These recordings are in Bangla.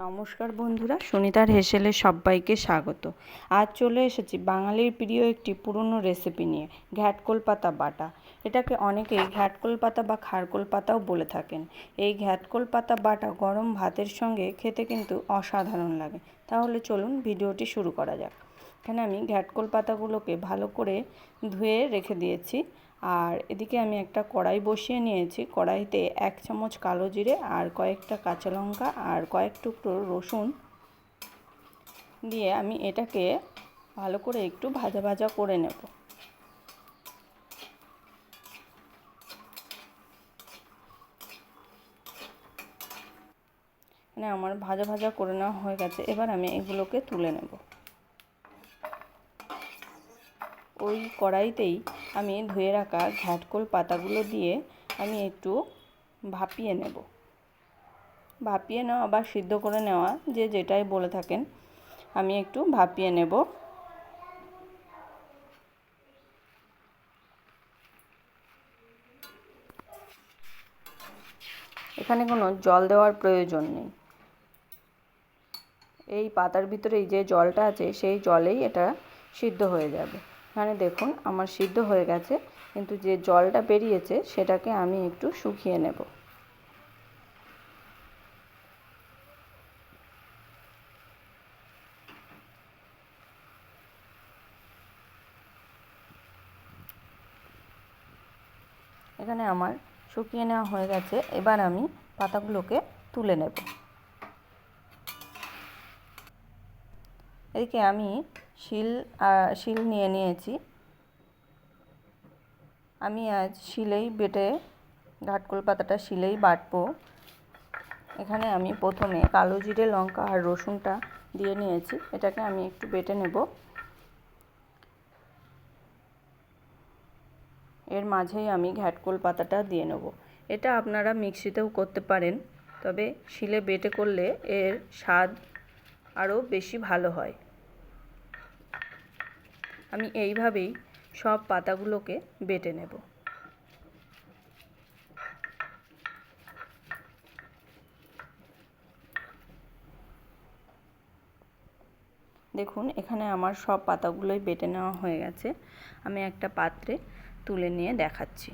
নমস্কার বন্ধুরা, সুনিতার হেসেলে সবাইকে স্বাগত। আজ চলে এসেছি বাঙালির প্রিয় একটি পুরনো রেসিপি নিয়ে, ঘ্যাটকোল পাতা বাটা। এটাকে অনেকেই ঘ্যাটকোল পাতা বা খারকোল পাতাও বলে থাকেন। এই ঘ্যাটকোল পাতা বাটা গরম ভাতের সঙ্গে খেতে কিন্তু অসাধারণ লাগে। তাহলে চলুন ভিডিওটি শুরু করা যাক। এখানে আমি ঘ্যাটকোল পাতাগুলোকে ভালো করে ধুয়ে রেখে দিয়েছি। আর এদিকে আমি একটা কড়াই বসিয়ে নিয়েছি। কড়াইতে এক চামচ কালো জিরে আর কয়েকটা কাঁচা লঙ্কা আর কয়েক টুকরো রসুন দিয়ে আমি এটাকে ভালো করে একটু ভাজা ভাজা করে নেব। মানে আমার ভাজা ভাজা করে নেওয়া হয়ে গেছে। এবার আমি এগুলোকে তুলে নেব। ওই কড়াইতেই আমি ধুয়ে রাখা ঘ্যাটকোল পাতাগুলো দিয়ে আমি একটু ভাপিয়ে নেব। ভাপিয়ে নেওয়া বা সিদ্ধ করে নেওয়া যে যেটাই বলে থাকেন, আমি একটু ভাপিয়ে নেব। এখানে কোনো জল দেওয়ার প্রয়োজন নেই। এই পাতার ভিতরে যে জলটা আছে, সেই জলেই এটা সিদ্ধ হয়ে যাবে। এখানে দেখুন, আমার সিদ্ধ হয়ে গেছে, কিন্তু যে জলটা বেরিয়েছে, সেটাকে আমি একটু শুকিয়ে নেব। এখানে আমার শুকিয়ে নেওয়া হয়ে গেছে, এবার আমি পাতাগুলোকে তুলে নেব। এদিকে আমি শিল শিল নিয়ে নিয়েছি। আমি আজ শিলেই বেটে ঘাটকোল পাতাটা শিলেই বাটবো। এখানে আমি প্রথমে কালো জিরে, লঙ্কা আর রসুনটা দিয়ে নিয়েছি। এটাকে আমি একটু বেটে নেব। এর মাঝেই আমি ঘ্যাটকোল পাতাটা দিয়ে নেব। এটা আপনারা মিক্সিতেও করতে পারেন, তবে শিলে বেটে করলে এর স্বাদ আরও বেশি ভালো হয়। আমি এইভাবেই সব পাতাগুলোকে বেটে নেব। দেখুন, এখানে আমার সব পাতাগুলোই বেটে নেওয়া হয়ে গেছে। আমি একটা পাত্রে তুলে নিয়ে দেখাচ্ছি।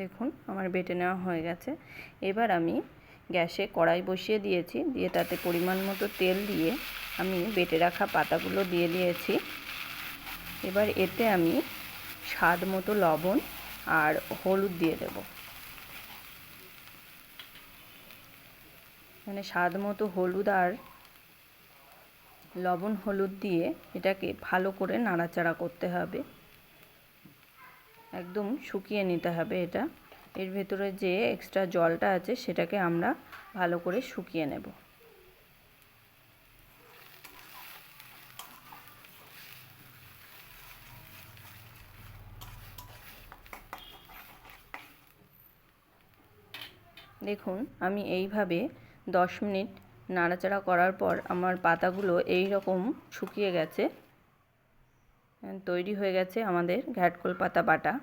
দেখুন, আমার বেটে নেওয়া হয়ে গেছে। এবার আমি গ্যাসে কড়াই বসিয়ে দিয়েছি, দিয়ে তাতে পরিমাণ মতো তেল দিয়ে আমি বেটে রাখা পাতাগুলো দিয়ে দিয়েছি। এবার এতে আমি স্বাদ মতো লবণ আর হলুদ দিয়ে দেব। মানে স্বাদ মতো হলুদ আর লবণ হলুদ দিয়ে এটাকে ভালো করে নাড়াচাড়া করতে হবে। একদম শুকিয়ে নিতে হবে এটা। এর ভেতরে যে এক্সট্রা জলটা আছে সেটাকে আমরা ভালো করে শুকিয়ে নেব। দেখুন, আমি এইভাবে দশ মিনিট নাড়াচাড়া করার পর আমার পাতাগুলো এই রকম শুকিয়ে গেছে। তৈরি হয়ে গেছে আমাদের ঘ্যাটকোল পাতা বাটা।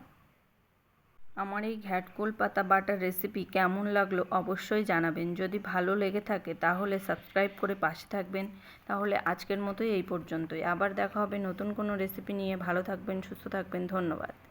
আমার এই ঘ্যাটকোল পাতা বাটার রেসিপি কেমন লাগল অবশ্যই জানাবেন। যদি ভালো লেগে থাকে তাহলে সাবস্ক্রাইব করে পাশে থাকবেন। তাহলে আজকের মতোই এই পর্যন্তই। আবার দেখা হবে নতুন কোনো রেসিপি নিয়ে। ভালো থাকবেন, সুস্থ থাকবেন। ধন্যবাদ।